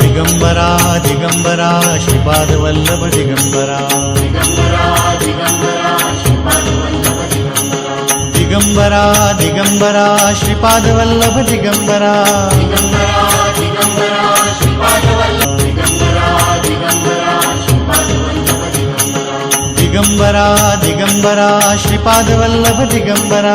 దిగంబరా దిగంబరా శ్రీపాద వల్లభ దిగంబరా దిగంబరా దిగంబరా శ్రీపాద వల్లభ దిగంబరా దిగంబరా దిగంబరా శ్రీపాద శ్రీపాదవల్లభ దిగంబరా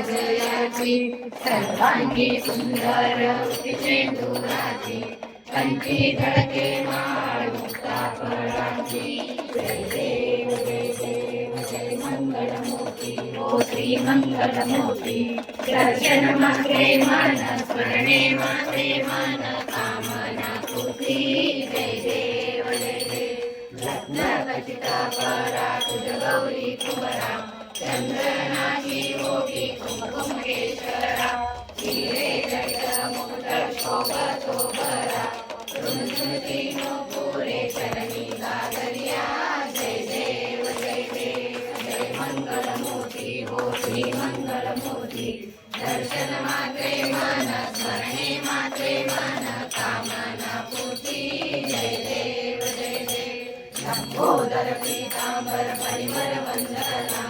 दिगंबरा सर्वांगी सुंदर चेंडुराची कंठी धडके माळ मुक्ता जय देव जय देव जय मंगळ मोती ओ श्री मंगळ मोती दर्शन मात्रे मन स्मरणे मात्रे मन कामना पूर्ती जय देव जय देव रत्न खचिता परा तुझ गौरी कुबरा चंद्रनाची ओटी कुमकुम केशरा हिरे जट मुकुट शोभतो बरा रुंजुती पुरे चरणी गागरिया जय देव जय देव जय मंगल मूर्ती हो श्री मंगल मूर्ती दर्शन मात्रे मन स्मरणे मात्रे मन कामना पूर्ती जय देव जय देव लंबोदर पीतांबर परिमल वंदना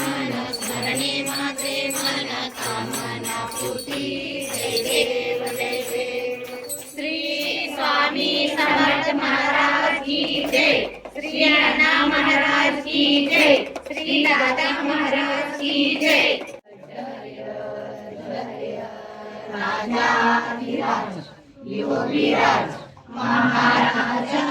महाराज की जय श्री अण्णा महाराज की जय श्री दादा महाराज की जय राजा विराज युवराज महाराजा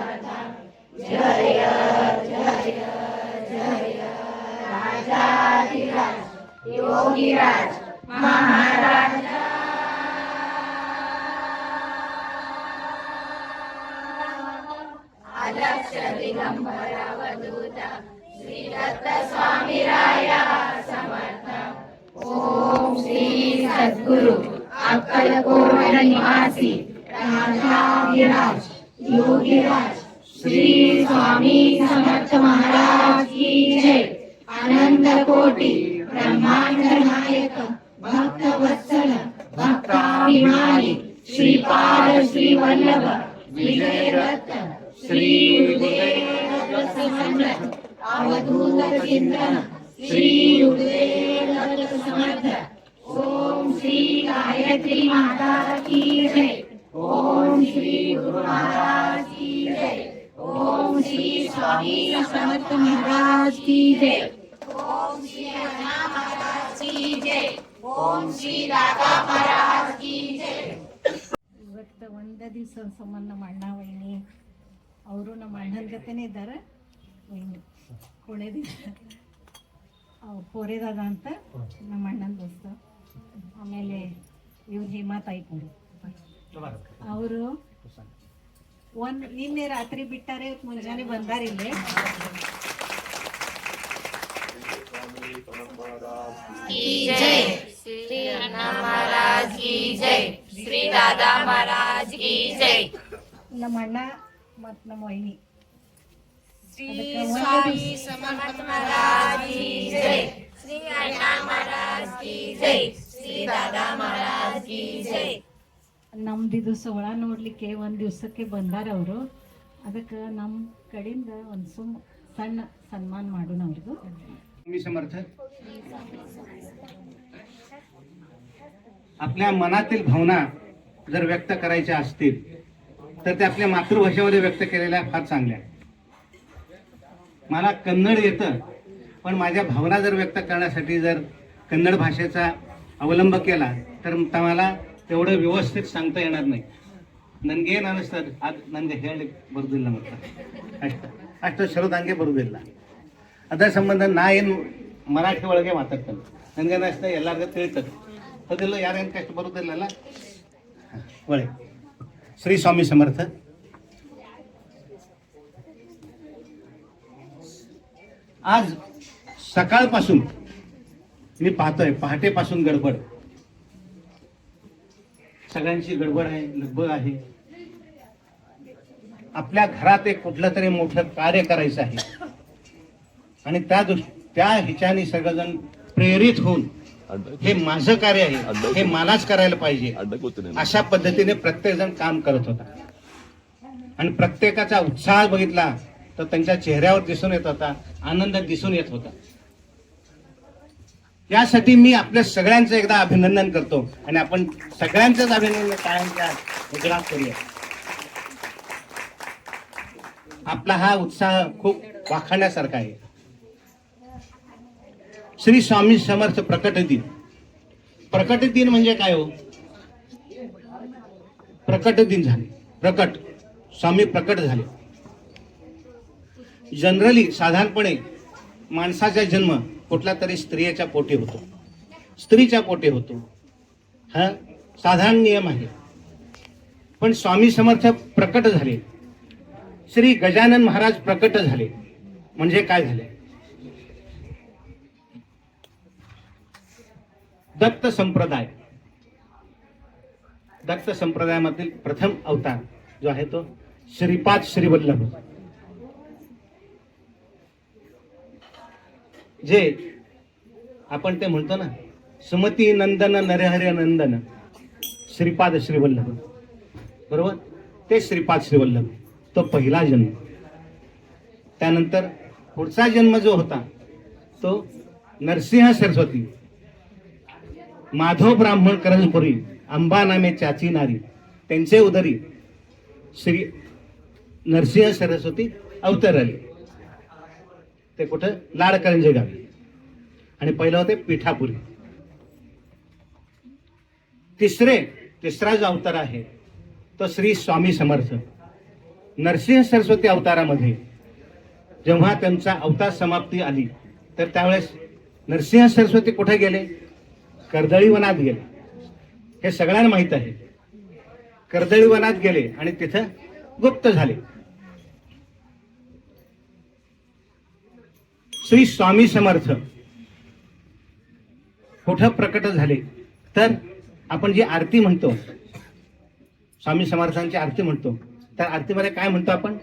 समर्थ सद्गुरु अक्कलकोट निवासी राजाधिराज योगीराज श्री स्वामी समर्थ महाराज की जय अनंत कोटी ब्रह्मांड नायक भक्त वत्सल भक्ताभिमानी श्रीपाद श्रीवल्लभ वल्लभ विजय रत्न श्री समर्थ अवधूत चिंतन श्री समर्थ ओम श्री गायत्री माता की जय। ओम श्री गुरु महाराज की जय। ओम श्री स्वामी समर्थ महाराज की जय। ओम श्री अण्णा महाराज की जय ओम श्री राधा महाराज की जय ಇವತ್ತು ಒಂದೇ ದಿವಸ ಸಂಬಂಧ ನಮ್ಮ ಅಣ್ಣ ವೈನಿ ಅವರು ನಮ್ಮ ಅಣ್ಣನ ಜೊತೆನೇ ಇದ್ದಾರೆ ವೈನಿ ಕೊಳೆದಿದ್ದ ಅವ್ರು ಪೋರೆದಾದ ಅಂತ ನಮ್ಮ ಅಣ್ಣನ ದೋಸ್ತ ಆಮೇಲೆ ಇವ್ರು ಹೇಮಾ ತಾಯಿಪುರು ಅವರು ಒಂದು ನಿನ್ನೆ ರಾತ್ರಿ ಬಿಟ್ಟಾರೆ ಇವತ್ತು ಮುಂಜಾನೆ ಬಂದಾರ की जय श्री अण्णा महाराज की जय श्री दादा महाराज की जय ನಮ್ಮ ಅಣ್ಣ ಮತ್ತು ನಮ್ಮ ವೈನಿ श्री स्वामी समर्थ महाराज की जय श्री अण्णा महाराज की जय श्री दादा महाराज की जय ನಮ್ದಿದು ಸೊಳ ನೋಡ್ಲಿಕ್ಕೆ ಒಂದು ದಿವಸಕ್ಕೆ ಬಂದಾರ ಅವರು ಅದಕ್ಕೆ ನಮ್ಮ ಕಡೆಯಿಂದ ಒಂದು ಸುಮ್ ಸಣ್ಣ ಸನ್ಮಾನ ಮಾಡೋಣ ಅವ್ರಿಗೂ मी समर्थ. आपल्या मनातील भावना जर व्यक्त करायच्या असतील तर ते आपल्या मातृभाषेमध्ये व्यक्त केलेल्या फार चांगल्या मला कन्नड येतं पण माझ्या भावना जर व्यक्त करण्यासाठी जर कन्नड भाषेचा अवलंब केला तर मला तेवढं व्यवस्थित सांगता येणार नाही. नंगे नानस तर आज ननगे हेड बरदिल्ला म्हणतात. अष्ट अष्ट शरदांगे दिला ಅದರ ಸಂಬಂಧ ನಾ ಏನು ಮರಾಠಿ ಒಳಗೆ ಮಾತಾಡ್ತೇನೆ ನನಗೇನು ಅಷ್ಟೇ ಎಲ್ಲರಿಗೂ ತಿಳ್ತದೆ ಹೌದಿಲ್ಲ ಯಾರೇನು ಕಷ್ಟ ಬರೋದಿಲ್ಲಲ್ಲ ಒಳ್ಳೆ श्री स्वामी समर्थ आज सकाळपासून मी पाहतोय पहाटेपासून गडबड सगळ्यांची गडबड आहे लगबग आहे आपल्या घरात एक कुठलं तरी मोठं कार्य करायचं आहे आणि त्या दृष् त्या ह्याच्याने सगळेजण प्रेरित होऊन हे माझं कार्य आहे हे मलाच करायला पाहिजे. अशा पद्धतीने प्रत्येक जण काम करत होता. आणि प्रत्येकाचा उत्साह बघितला तर त्यांच्या चेहऱ्यावर दिसून येत होता आनंद दिसून येत होता. यासाठी मी आपल्या सगळ्यांचं एकदा अभिनंदन करतो. आणि आपण सगळ्यांचंच अभिनंदन कायमच्या करूया. आपला हा उत्साह खूप वाखाण्यासारखा आहे. श्री स्वामी समर्थ प्रकट दिन. प्रकट दिन म्हणजे काय हो? प्रकट दिन झाले. प्रकट. स्वामी प्रकट झाले. जनरली साधारणपणे माणसाचा जन्म कुठला तरी स्त्रियेच्या पोटी होतो. स्त्रीच्या पोटी होतो. हा? साधारण नियम आहे. पण स्वामी समर्थ प्रकट झाले. श्री गजानन महाराज प्रकट झाले. म्हणजे काय झाले? दत्त संप्रदाय. दत्त संप्रदायामधील प्रथम अवतार जो आहे तो श्रीपाद श्रीवल्लभ. जे आपण ते म्हणतो ना सुमती नंदन नरहरी नंदन श्रीपाद श्रीवल्लभ. बरोबर? ते श्रीपाद श्रीवल्लभ. तो पहिला जन्म. त्यानंतर पुढचा जन्म जो होता तो नरसिंह सरस्वती. माधव ब्राह्मण करंजपुरी अंबा नामे चाची नारी त्यांचे उदरी श्री नरसिंह सरस्वती अवतर आली. ते कुठं? लाडकरंजे गावी. आणि पहिलं होते पिठापुरी. तिसरे तिसरा जो अवतार आहे तो श्री स्वामी समर्थ. नरसिंह सरस्वती अवतारामध्ये जेव्हा त्यांचा अवतार समाप्ती आली तर त्यावेळेस नरसिंह सरस्वती कुठे गेले? कर्दळी वनात गेले. हे सगळ्यांना माहीत आहे. कर्दळी वनात गेले आणि तिथं गुप्त झाले. श्री स्वामी समर्थ कुठं प्रकट झाले? तर आपण जी आरती म्हणतो स्वामी समर्थांची आरती म्हणतो तर आरतीमध्ये काय म्हणतो आपण?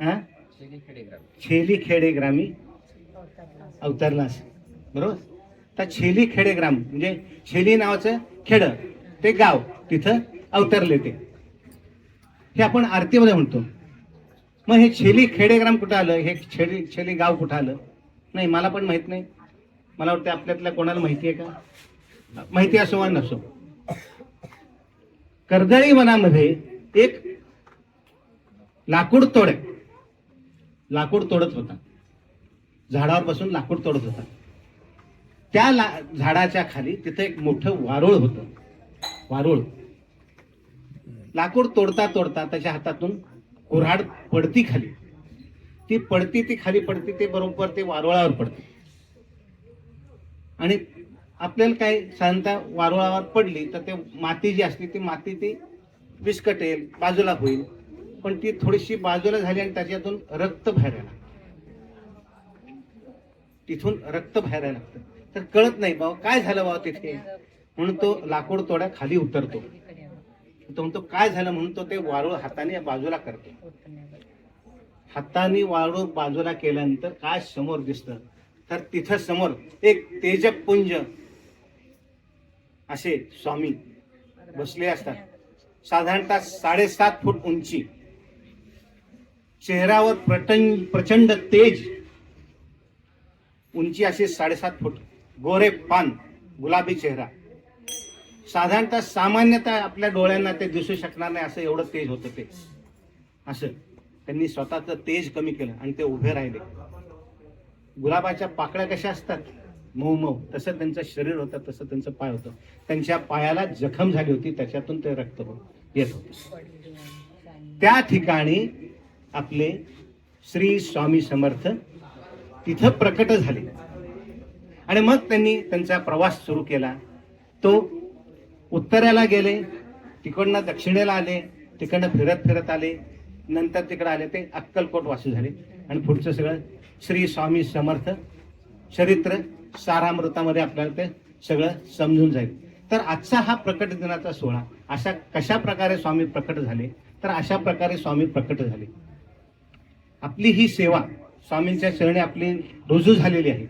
हा? छेली खेडे ग्रामी अवतरलास बरोबर? तर छेली खेडे ग्राम म्हणजे छेली नावाचं खेड ते गाव तिथं अवतरले ते. हे आपण आरतीमध्ये म्हणतो. मग हे छेली खेडेग्राम कुठं आलं? हे छेली छेली गाव कुठं आलं? नाही मला पण माहीत नाही. मला वाटतं आपल्यातल्या कोणाला माहिती आहे का? माहिती असो वा नसो. कर्दळी वनामध्ये एक लाकूड तोड लाकूड तोडत होता. झाडावर बसून लाकूड तोडत होता. त्या ला झाडाच्या खाली तिथं एक मोठं वारुळ होतं. वारुळ. लाकूड तोडता तोडता त्याच्या हातातून कुऱ्हाड पडती खाली. ती पडती ती खाली पडती ते बरोबर ते वारुळावर पडते. आणि आपल्याला काय साधारणतः वारुळावर पडली तर ते माती जी असते ती माती ती विस्कटेल बाजूला होईल. पण ती थोडीशी बाजूला झाली आणि त्याच्यातून रक्त बाहेर यायला तिथून रक्त बाहेर लागतं. तर कळत नाही बाबा काय झालं बाबा तिथे? म्हणून तो लाकूड तोड्या खाली उतरतो. तो म्हणतो काय झालं? म्हणून तो ते वारुळ हाताने बाजूला करतो. हाताने वारुळ बाजूला केल्यानंतर काय समोर दिसतं? तर तिथं समोर एक तेजपुंज असे स्वामी बसले असतात. साधारणतः साडेसात फूट उंची. चेहऱ्यावर प्रचंड प्रचंड तेज उंची अशी साडेसात फूट गोरे पान गुलाबी चेहरा. साधारणतः सामान्यतः आपल्या डोळ्यांना ते दिसू शकणार नाही असं एवढं तेज होतं ते. असं. त्यांनी स्वतःचं तेज कमी केलं आणि ते उभे राहिले. गुलाबाच्या पाकळ्या कशा असतात? मऊ मऊ. तसं त्यांचं शरीर होतं तसं त्यांचं पाय होतं. त्यांच्या पायाला जखम झाली होती त्याच्यातून ते रक्त येत होते. त्या ठिकाणी आपले श्री स्वामी समर्थ तिथं प्रकट झाले. आणि मग त्यांनी त्यांचा प्रवास सुरू केला. तो उत्तरेला गेले तिकडनं दक्षिणेला आले तिकडनं फिरत फिरत आले नंतर तिकडे आले ते अक्कलकोट वासी झाले. आणि पुढचं सगळं श्री स्वामी समर्थ चरित्र सारामृतामध्ये आपल्याला ते सगळं समजून जाईल. तर आजचा हा प्रकट दिनाचा सोहळा अशा कशा प्रकारे स्वामी प्रकट झाले तर अशा प्रकारे स्वामी प्रकट झाले. आपली ही सेवा स्वामींच्या चरणी आपली रुजू झालेली आहे.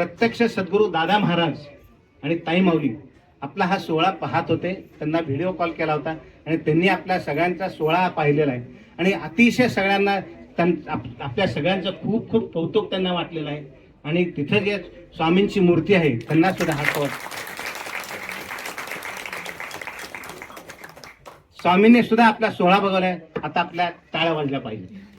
प्रत्यक्ष सद्गुरू दादा महाराज आणि ताई माऊली आपला हा सोहळा पाहत होते. त्यांना व्हिडिओ कॉल केला होता. आणि त्यांनी आपल्या सगळ्यांचा सोहळा पाहिलेला आहे. आणि अतिशय सगळ्यांना त्यां- आप- आपल्या सगळ्यांचं खूप खूप कौतुक त्यांना वाटलेलं आहे. आणि तिथे जे स्वामींची मूर्ती आहे त्यांना सुद्धा हा स्वामींनी सुद्धा आपला सोहळा बघवलाय. आता आपल्या टाळ्या वाजल्या पाहिजे